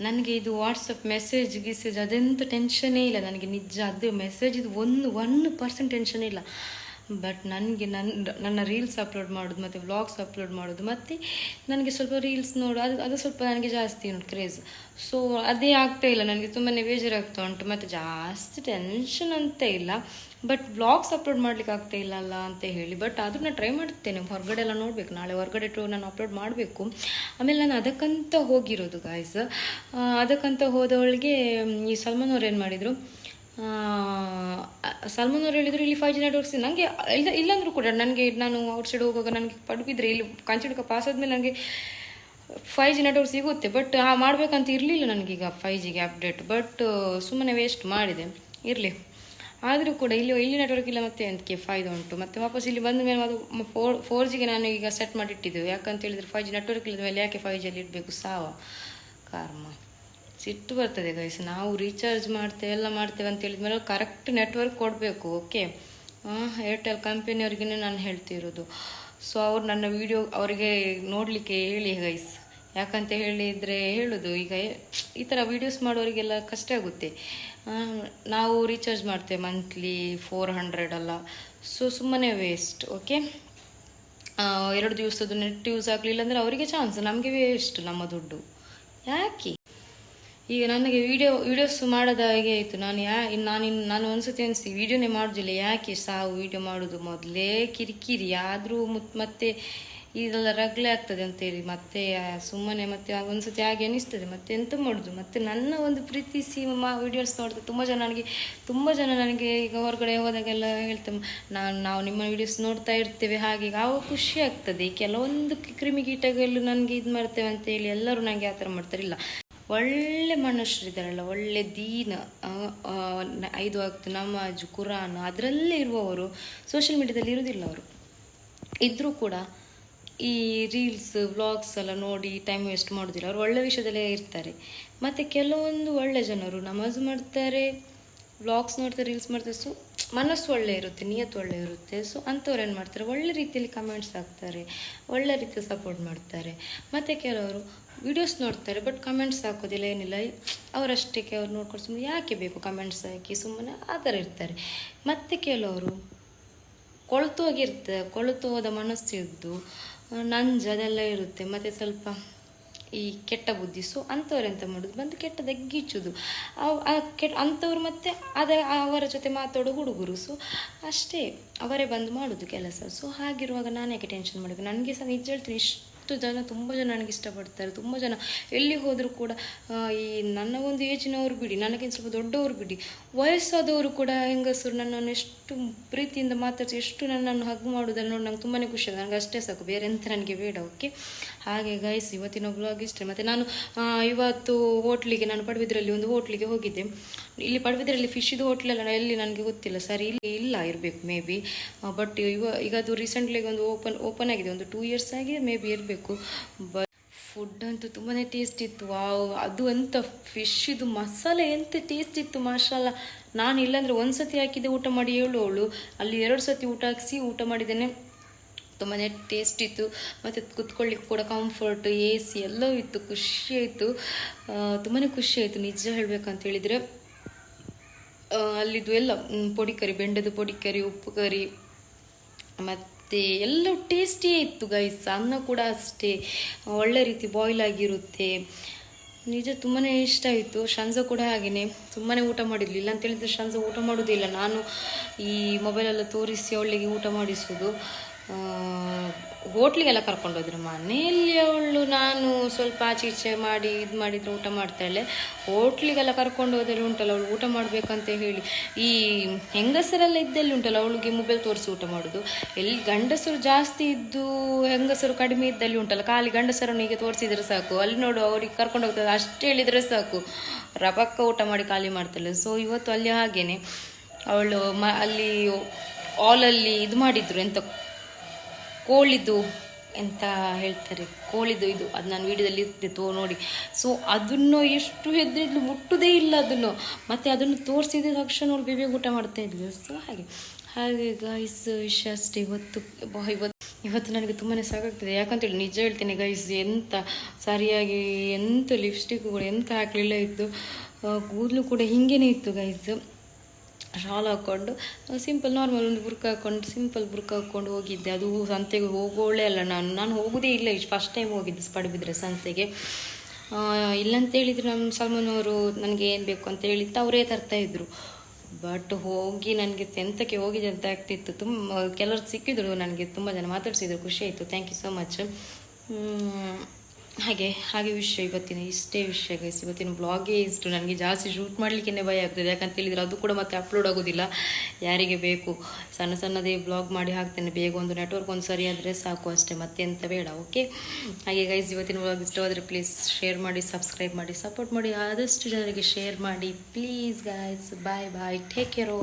ನನಗೆ ಇದು ವಾಟ್ಸಪ್ ಮೆಸೇಜ್ ಗಿಸೇಜ್ ಅದೆಂತ ಟೆನ್ಷನೇ ಇಲ್ಲ. ನನಗೆ ನಿಜ, ಅದು ಮೆಸೇಜ್ ಇದು ಒಂದು ಒನ್ ಪರ್ಸೆಂಟ್ ಟೆನ್ಷನ್ ಇಲ್ಲ. ಬಟ್ ನನಗೆ ನನ್ನ ನನ್ನ ರೀಲ್ಸ್ ಅಪ್ಲೋಡ್ ಮಾಡೋದು ಮತ್ತು ವ್ಲಾಗ್ಸ್ ಅಪ್ಲೋಡ್ ಮಾಡೋದು ಮತ್ತು ನನಗೆ ಸ್ವಲ್ಪ ರೀಲ್ಸ್ ನೋಡು, ಅದು ಅದು ಸ್ವಲ್ಪ ನನಗೆ ಜಾಸ್ತಿ ಉಂಟು ಕ್ರೇಜ್ ಸೊ ಅದೇ ಆಗ್ತಾ ಇಲ್ಲ, ನನಗೆ ತುಂಬಾ ಬೇಜಾರಾಗ್ತಾ ಉಂಟು, ಮತ್ತು ಜಾಸ್ತಿ ಟೆನ್ಷನ್ ಅಂತ ಇಲ್ಲ. ಬಟ್ ವ್ಲಾಗ್ಸ್ ಅಪ್ಲೋಡ್ ಮಾಡ್ಲಿಕ್ಕೆ ಆಗ್ತಾ ಇಲ್ಲ ಅಲ್ಲ ಅಂತ ಹೇಳಿ ಬಟ್ ಆದರೂ ನಾನು ಟ್ರೈ ಮಾಡ್ತೇನೆ ಹೊರಗಡೆ ಎಲ್ಲ ನೋಡಬೇಕು, ನಾಳೆ ಹೊರಗಡೆ ಟು ನಾನು ಅಪ್ಲೋಡ್ ಮಾಡಬೇಕು. ಆಮೇಲೆ ನಾನು ಅದಕ್ಕಂತ ಹೋಗಿರೋದು ಗಾಯ್ಸ್ ಅದಕ್ಕಂತ ಹೋದವಳಿಗೆ ಈ ಸಲ್ಮಾನ್ ಅವ್ರು ಏನು ಮಾಡಿದರು ಸಲ್ಮಾನ್ ಅವ್ರು ಹೇಳಿದ್ರು ಇಲ್ಲಿ ಫೈವ್ ಜಿ ನೆಟ್ವರ್ಕ್ಸ್ ನನಗೆ ಇಲ್ಲ ಇಲ್ಲಾಂದ್ರೂ ಕೂಡ ನನಗೆ ನಾನು ಔಟ್ಸೈಡ್ ಹೋಗುವಾಗ ನನಗೆ ಪಡುಬಿದ್ರೆ ಇಲ್ಲಿ ಕಾಂಚಿಡ್ಕ ಪಾಸ್ ಆದಮೇಲೆ ನನಗೆ ಫೈವ್ ಜಿ ನೆಟ್ವರ್ಕ್ ಸಿಗುತ್ತೆ. ಬಟ್ ಆ ಮಾಡಬೇಕಂತ ಇರಲಿಲ್ಲ ನನಗೀಗ ಫೈವ್ ಜಿಗೆ ಅಪ್ಡೇಟ್ ಬಟ್ ಸುಮ್ಮನೆ ವೇಸ್ಟ್ ಮಾಡಿದೆ. ಇರಲಿ. ಆದರೂ ಕೂಡ ಇಲ್ಲಿ ಇಲ್ಲಿ ನೆಟ್ವರ್ಕ್ ಇಲ್ಲ ಮತ್ತೆ ಅದಕ್ಕೆ ಫಾಯ್ದೆ ಉಂಟು. ಮತ್ತೆ ವಾಪಸ್ ಇಲ್ಲಿ ಬಂದ ಮೇಲೆ ಅದು ಫೋರ್ ಫೋರ್ ಜಿಗೆ ನಾನು ಈಗ ಸೆಟ್ ಮಾಡಿಟ್ಟಿದ್ದೆವು. ಯಾಕಂತ ಹೇಳಿದ್ರೆ ಫೈವ್ ಜಿ ನೆಟ್ವರ್ಕ್ ಇಲ್ಲದ ಮೇಲೆ ಯಾಕೆ ಫೈವ್ ಜಿಯಲ್ಲಿ ಇಡಬೇಕು ಸಾವ? ಕಾರ್ಮ. ಸಿಟ್ಟು ಬರ್ತದೆ ಗೈಸ್ ನಾವು ರೀಚಾರ್ಜ್ ಮಾಡ್ತೇವೆ, ಎಲ್ಲ ಮಾಡ್ತೇವೆ ಅಂತ ಹೇಳಿದ್ಮೇಲೆ ಕರೆಕ್ಟ್ ನೆಟ್ವರ್ಕ್ ಕೊಡಬೇಕು ಓಕೆ ಏರ್ಟೆಲ್ ಕಂಪನಿಯವ್ರಿಗೆ ನಾನು ಹೇಳ್ತಿರೋದು ಸೊ ಅವ್ರು ನನ್ನ ವಿಡಿಯೋ ಅವರಿಗೆ ನೋಡಲಿಕ್ಕೆ ಹೇಳಿ ಗೈಸ್ ಯಾಕಂತ ಹೇಳಿದರೆ ಹೇಳೋದು, ಈಗ ಈ ಥರ ವೀಡಿಯೋಸ್ ಮಾಡೋರಿಗೆಲ್ಲ ಕಷ್ಟ ಆಗುತ್ತೆ. ನಾವು ರೀಚಾರ್ಜ್ ಮಾಡ್ತೇವೆ ಮಂತ್ಲಿ ಫೋರ್ ಹಂಡ್ರೆಡ್ ಅಲ್ಲ. ಸೊ ಸುಮ್ಮನೆ ವೇಸ್ಟ್ ಓಕೆ ಎರಡು ದಿವಸದ್ದು ನೆಟ್ ಯೂಸ್ ಆಗಲಿಲ್ಲ ಅಂದರೆ ಅವರಿಗೆ ಚಾನ್ಸ್ ನಮಗೆ ವೇಸ್ಟ್ ನಮ್ಮ ದುಡ್ಡು. ಯಾಕೆ? ಈಗ ನನಗೆ ವಿಡಿಯೋ ವಿಡಿಯೋಸ್ ಮಾಡೋದ ಹಾಗೆ ಆಯಿತು. ನಾನು ಯಾ ನಾನು ಇನ್ನು ನಾನು ಒಂದ್ಸತಿ ಅನಿಸ್ತೀನಿ ವಿಡಿಯೋನೇ ಮಾಡೋದಿಲ್ಲ. ಯಾಕೆ ಸಾವು ವಿಡಿಯೋ ಮಾಡೋದು? ಮೊದಲೇ ಕಿರಿಕಿರಿ, ಆದರೂ ಮತ್ತೆ ಇದೆಲ್ಲ ರಗ್ಲೆ ಆಗ್ತದೆ ಅಂತೇಳಿ. ಮತ್ತೆ ಸುಮ್ಮನೆ ಮತ್ತೆ ಒಂದ್ಸತಿ ಹಾಗೆ ಅನಿಸ್ತದೆ. ಮತ್ತೆ ಎಂತ ಮಾಡೋದು? ಮತ್ತೆ ನನ್ನ ಒಂದು ಪ್ರೀತಿ ಮಾ ವಿಡಿಯೋಸ್ ನೋಡಿದ್ರೆ ತುಂಬ ಜನ ನನಗೆ, ತುಂಬ ಜನ ನನಗೆ ಈಗ ಹೊರಗಡೆ ಹೋದಾಗೆಲ್ಲ ಹೇಳ್ತೇವೆ ನಾನು, ನಾವು ನಿಮ್ಮ ವಿಡಿಯೋಸ್ ನೋಡ್ತಾ ಇರ್ತೇವೆ. ಹಾಗೆ ಆವಾಗ ಖುಷಿ ಆಗ್ತದೆ. ಕೆಲವೊಂದು ಕ್ರಿಮಿಕೀಟಗಳು ನನಗೆ ಇದು ಮಾಡ್ತೇವೆ ಅಂತೇಳಿ ಎಲ್ಲರೂ ನನಗೆ ಆ ಥರ ಮಾಡ್ತಾರೆ. ಇಲ್ಲ. ಒಳ್ಳೆ ಮನುಷ್ಯರಿದ್ದಾರಲ್ಲ, ಒಳ್ಳೆ ದೀನ ಐದು ಆಗ್ತು ನಮಾಜು, ಕುರಾನ್ ಅದರಲ್ಲೇ ಇರುವವರು ಸೋಷಿಯಲ್ ಮೀಡಿಯಾದಲ್ಲಿ ಇರೋದಿಲ್ಲ ಅವರು. ಇದ್ದರೂ ಕೂಡ ಈ ರೀಲ್ಸ್ ವ್ಲಾಗ್ಸ್ ಎಲ್ಲ ನೋಡಿ ಟೈಮ್ ವೇಸ್ಟ್ ಮಾಡೋದಿಲ್ಲ. ಅವರು ಒಳ್ಳೆ ವಿಷಯದಲ್ಲೇ ಇರ್ತಾರೆ. ಮತ್ತು ಕೆಲವೊಂದು ಒಳ್ಳೆ ಜನರು ನಮಾಜ್ ಮಾಡ್ತಾರೆ ವ್ಲಾಗ್ಸ್ ನೋಡ್ತಾರೆ ರೀಲ್ಸ್ ಮಾಡ್ತಾರೆ ಸೊ ಮನಸ್ಸು ಒಳ್ಳೆ ಇರುತ್ತೆ, ನಿಯತ್ತು ಒಳ್ಳೆ ಇರುತ್ತೆ. ಸೊ ಅಂಥವ್ರು ಏನು ಮಾಡ್ತಾರೆ? ಒಳ್ಳೆ ರೀತಿಯಲ್ಲಿ ಕಮೆಂಟ್ಸ್ ಹಾಕ್ತಾರೆ. ಒಳ್ಳೆ ರೀತಿ ಸಪೋರ್ಟ್ ಮಾಡ್ತಾರೆ. ಮತ್ತು ಕೆಲವರು ವಿಡಿಯೋಸ್ ನೋಡ್ತಾರೆ ಬಟ್ ಕಮೆಂಟ್ಸ್ ಹಾಕೋದಿಲ್ಲ, ಏನಿಲ್ಲ. ಅವರಷ್ಟಕ್ಕೆ ಅವ್ರು ನೋಡ್ಕೊಂಡು ಸುಮ್ಮನೆ ಯಾಕೆ ಬೇಕು ಕಮೆಂಟ್ಸ್ ಹಾಕಿ? ಸುಮ್ಮನೆ ಆ ಥರ ಇರ್ತಾರೆ. ಮತ್ತು ಕೆಲವರು ಕೊಳ್ತು ಹೋಗಿರ್ತಾರೆ ಕೊಳ್ತು ಹೋದ ಮನಸ್ಸಿದ್ದು ನಂಜು ಅದೆಲ್ಲ ಇರುತ್ತೆ. ಮತ್ತು ಸ್ವಲ್ಪ ಈ ಕೆಟ್ಟ ಬುದ್ಧಿ, ಸೊ ಅಂಥವ್ರು ಎಂತ ಮಾಡೋದು? ಬಂದು ಕೆಟ್ಟ ದಗ್ಗಿಚ್ಚುದು ಅವ್- ಆ ಕೆಟ್ಟ ಅಂಥವ್ರು ಮತ್ತೆ ಅದ ಅವರ ಜೊತೆ ಮಾತಾಡೋ ಹುಡುಗರು, ಸೊ ಅಷ್ಟೇ. ಅವರೇ ಬಂದು ಮಾಡೋದು ಕೆಲಸ. ಸೊ ಹಾಗಿರುವಾಗ ನಾನು ಯಾಕೆ ಟೆನ್ಷನ್ ಮಾಡಬೇಕು? ನನಗೆ ಸಹ ನಿಜ ಹೇಳ್ತೀನಿ, ಇಷ್ಟು ಜನ ತುಂಬ ಜನ ನನಗೆ ಇಷ್ಟಪಡ್ತಾರೆ, ತುಂಬ ಜನ. ಎಲ್ಲಿ ಹೋದರೂ ಕೂಡ ಈ ನನ್ನ ಒಂದು ಏಜಿನವರು ಬಿಡಿ, ನನಗಿಂತ ಸ್ವಲ್ಪ ದೊಡ್ಡವರು ಬಿಡಿ. ವಯಸ್ಸಾದವರು ಕೂಡ ಹೆಂಗಸರು ನನ್ನನ್ನು ಎಷ್ಟು ಪ್ರೀತಿಯಿಂದ ಮಾತಾಡಿಸಿ, ಎಷ್ಟು ನನ್ನನ್ನು ಹಗ್ ಮಾಡೋದನ್ನು ನೋಡಿ ನಂಗೆ ತುಂಬಾ ಖುಷಿ ಆಗುತ್ತೆ. ನನಗೆ ಅಷ್ಟೇ ಸಾಕು, ಬೇರೆ ಎಂತ ನನಗೆ ಬೇಡ ಓಕೆ ಹಾಗೆ ಗೈಸ್ ಇವತ್ತಿನ ಬ್ಲಾಗ್ ಇಷ್ಟೇ. ಮತ್ತು ನಾನು ಇವತ್ತು ಹೋಟ್ಲಿಗೆ, ನಾನು ಪಡುಬಿದ್ರಲ್ಲಿ ಒಂದು ಹೋಟ್ಲಿಗೆ ಹೋಗಿದ್ದೆ. ಇಲ್ಲಿ ಪಡುವಿದ್ರಲ್ಲಿ ಫಿಶಿದು ಹೋಟ್ಲೆಲ್ಲ ಎಲ್ಲಿ ನನಗೆ ಗೊತ್ತಿಲ್ಲ. ಸರಿ, ಇಲ್ಲಿ ಇಲ್ಲ ಇರಬೇಕು ಮೇ ಬಿ ಬಟ್ ಇವ, ಈಗ ಅದು ರೀಸೆಂಟ್ಲಿ ಒಂದು ಓಪನ್ ಓಪನ್ ಆಗಿದೆ, ಒಂದು ಟೂ ಇಯರ್ಸ್ ಆಗಿದೆ ಮೇ ಬಿ ಇರಬೇಕು. ಬಟ್ ಫುಡ್ ಅಂತೂ ತುಂಬಾ ಟೇಸ್ಟ್ ಇತ್ತು. ವಾವ್ ಅದು ಅಂತ ಫಿಶ್ ಇದು ಮಸಾಲೆ ಎಂತ ಟೇಸ್ಟ್ ಇತ್ತು ಮಾಷಾಲ ನಾನು ಇಲ್ಲಾಂದ್ರೆ ಒಂದು ಸತಿ ಹಾಕಿದ್ದೆ ಊಟ ಮಾಡಿ ಹೇಳುವವಳು ಅಲ್ಲಿ ಎರಡು ಸತಿ ಊಟ ಹಾಕಿಸಿ ಊಟ ಮಾಡಿದ್ದೇನೆ. ತುಂಬಾ ಟೇಸ್ಟ್ ಇತ್ತು. ಮತ್ತು ಕುತ್ಕೊಳ್ಳಿಕ್ಕೆ ಕೂಡ ಕಂಫರ್ಟ್ ಎ ಸಿ ಎಲ್ಲವೂ ಇತ್ತು, ಖುಷಿ ಆಯಿತು. ತುಂಬಾ ಖುಷಿ ಆಯಿತು, ನಿಜ ಹೇಳ್ಬೇಕಂತ ಹೇಳಿದರೆ. ಅಲ್ಲಿದು ಎಲ್ಲ ಪೊಡಿ ಕರಿ, ಬೆಂಡದ ಪೊಡಿ ಕರಿ, ಉಪ್ಪು ಕರಿ ಮತ್ತು ಎಲ್ಲ ಟೇಸ್ಟಿಯೇ ಇತ್ತು ಗೈಸ್ ಅನ್ನ ಕೂಡ ಅಷ್ಟೇ. ಒಳ್ಳೆ ರೀತಿ ಬಾಯ್ಲ್ ಆಗಿರುತ್ತೆ. ನಿಜ ತುಂಬಾ ಇಷ್ಟ ಆಯಿತು. ಶಂಜ ಕೂಡ ಹಾಗೆಯೇ ತುಂಬಾ ಊಟ ಮಾಡಿದ್ಲು. ಇಲ್ಲ ಅಂತ ಹೇಳಿದ್ರೆ ಶಂಜ ಊಟ ಮಾಡೋದಿಲ್ಲ ನಾನು ಈ ಮೊಬೈಲೆಲ್ಲ ತೋರಿಸಿ ಅವಳಿಗೆ ಊಟ ಮಾಡಿಸೋದು ಹೋಟ್ಲಿಗೆಲ್ಲ ಕರ್ಕೊಂಡು ಹೋದ್ರು. ಮನೆಯಲ್ಲಿ ಅವಳು ನಾನು ಸ್ವಲ್ಪ ಆಚೆ ಈಚೆ ಮಾಡಿ ಇದು ಮಾಡಿದರೆ ಊಟ ಮಾಡ್ತಾಳೆ ಹೋಟ್ಲಿಗೆಲ್ಲ ಕರ್ಕೊಂಡು ಹೋದಲ್ಲಿ ಉಂಟಲ್ಲ, ಅವಳು ಊಟ ಮಾಡಬೇಕಂತ ಹೇಳಿ. ಈ ಹೆಂಗಸರೆಲ್ಲ ಇದ್ದಲ್ಲಿ ಉಂಟಲ್ಲ, ಅವಳಿಗೆ ಮೊಬೈಲ್ ತೋರಿಸಿ ಊಟ ಮಾಡೋದು. ಎಲ್ಲಿ ಗಂಡಸರು ಜಾಸ್ತಿ ಇದ್ದು ಹೆಂಗಸರು ಕಡಿಮೆ ಇದ್ದಲ್ಲಿ ಉಂಟಲ್ಲ, ಖಾಲಿ ಗಂಡಸರನ್ನು ಹೀಗೆ ತೋರಿಸಿದ್ರೆ ಸಾಕು. ಅಲ್ಲಿ ನೋಡು, ಅವ್ರಿಗೆ ಕರ್ಕೊಂಡು ಹೋಗ್ತದೆ, ಅಷ್ಟು ಹೇಳಿದರೆ ಸಾಕು. ರಬಕ್ಕ ಊಟ ಮಾಡಿ ಖಾಲಿ ಮಾಡ್ತಾಳೆ ಸೊ ಇವತ್ತು ಅಲ್ಲಿ ಹಾಗೇನೆ. ಅವಳು ಮ, ಅಲ್ಲಿ ಆಲಲ್ಲಿ ಇದು ಮಾಡಿದ್ರು, ಎಂತ ಕೋಳಿದು ಎಂತ ಹೇಳ್ತಾರೆ? ಕೋಳಿದು ಇದು. ಅದು ನಾನು ವಿಡಿಯೋದಲ್ಲಿ ಇರ್ತಿತ್ತು ನೋಡಿ. ಸೊ ಅದನ್ನು ಎಷ್ಟು ಹೆದ್ರಿದ್ಲು, ಮುಟ್ಟುದೇ ಇಲ್ಲ ಅದನ್ನು. ಮತ್ತು ಅದನ್ನು ತೋರಿಸಿದ ತಕ್ಷಣ ಅವ್ರು ಬೇಬಿ ಊಟ ಮಾಡ್ತಾ ಇದ್ಲು. ಸೊ ಹಾಗೆ. ಹಾಗೆ ಗೈಸ್ ವಿಷಯ ಅಷ್ಟೇ. ಇವತ್ತು ಇವತ್ತು ಇವತ್ತು ನನಗೆ ತುಂಬಾ ಸಾಕಾಗ್ತದೆ. ಯಾಕಂತೇಳಿ ನಿಜ ಹೇಳ್ತೇನೆ ಗೈಸ್ ಎಂತ ಸರಿಯಾಗಿ, ಎಂತ ಲಿಪ್ಸ್ಟಿಕ್ಗಳು ಎಂಥ ಹಾಕಲಿಲ್ಲ ಇತ್ತು ಕೂದಲು ಕೂಡ ಹಿಂಗೇನೆ ಇತ್ತು ಗೈಸ್ ಶಾಲ್ ಹಾಕ್ಕೊಂಡು ಸಿಂಪಲ್ ನಾರ್ಮಲ್ ಒಂದು ಬುರ್ಕ ಹಾಕ್ಕೊಂಡು ಸಿಂಪಲ್ ಬುರ್ಕ ಹಾಕ್ಕೊಂಡು ಹೋಗಿದ್ದೆ. ಅದು ಸಂತೆಗೆ ಹೋಗೋಳೆ ಅಲ್ಲ ನಾನು. ನಾನು ಹೋಗೋದೇ ಇಲ್ಲ ಇಷ್ಟು ಫಸ್ಟ್ ಟೈಮ್ ಹೋಗಿದ್ದೆ ಪಡುಬಿದ್ರೆ ಸಂತೆಗೆ. ಇಲ್ಲ ಇಲ್ಲಂತ ಹೇಳಿದ್ರು ನಮ್ಮ ಸಲ್ಮಾನ್ ಅವರು ನನಗೆ ಏನು ಬೇಕು ಅಂತ ಹೇಳಿತ್ತು ಅವರೇ ತರ್ತಾ ಇದ್ರು. ಬಟ್ ಹೋಗಿ ನನಗೆ ಎಂತಕ್ಕೆ ಹೋಗಿದೆ ಅಂತ ಆಗ್ತಿತ್ತು. ತುಂಬ ಕೆಲವರು ಸಿಕ್ಕಿದ್ರು ನನಗೆ, ತುಂಬ ಜನ ಮಾತಾಡಿಸಿದ್ರು, ಖುಷಿ ಆಯಿತು. ಥ್ಯಾಂಕ್ ಯು ಸೊ ಮಚ್ ಹಾಗೆ ಹಾಗೆ ವಿಷಯ ಇವತ್ತಿನ, ಇಷ್ಟೇ ವಿಷಯ ಗೈಸ್. ಇವತ್ತಿನ ಬ್ಲಾಗೇ ಇಷ್ಟು. ನನಗೆ ಜಾಸ್ತಿ ಶೂಟ್ ಮಾಡಲಿಕ್ಕೆ ಭಯ ಆಗ್ತದೆ. ಯಾಕಂತ ಹೇಳಿದರೆ ಅದು ಕೂಡ ಮತ್ತೆ ಅಪ್ಲೋಡ್ ಆಗೋದಿಲ್ಲ. ಯಾರಿಗೆ ಬೇಕು? ಸಣ್ಣ ಸಣ್ಣದೇ ಬ್ಲಾಗ್ ಮಾಡಿ ಹಾಕ್ತೇನೆ. ಬೇಗ ಒಂದು ನೆಟ್ವರ್ಕ್ ಒಂದು ಸರಿ ಆದರೆ ಸಾಕು ಅಷ್ಟೇ. ಮತ್ತೆ ಎಂತ ಬೇಡ ಓಕೆ ಹಾಗೆ ಗೈಸ್ ಇವತ್ತಿನ ಬ್ಲಾಗ್ ಇಷ್ಟವಾದರೆ ಪ್ಲೀಸ್ ಶೇರ್ ಮಾಡಿ ಸಬ್ಸ್ಕ್ರೈಬ್ ಮಾಡಿ ಸಪೋರ್ಟ್ ಮಾಡಿ. ಆದಷ್ಟು ಜನರಿಗೆ ಶೇರ್ ಮಾಡಿ. Please guys bye bye take care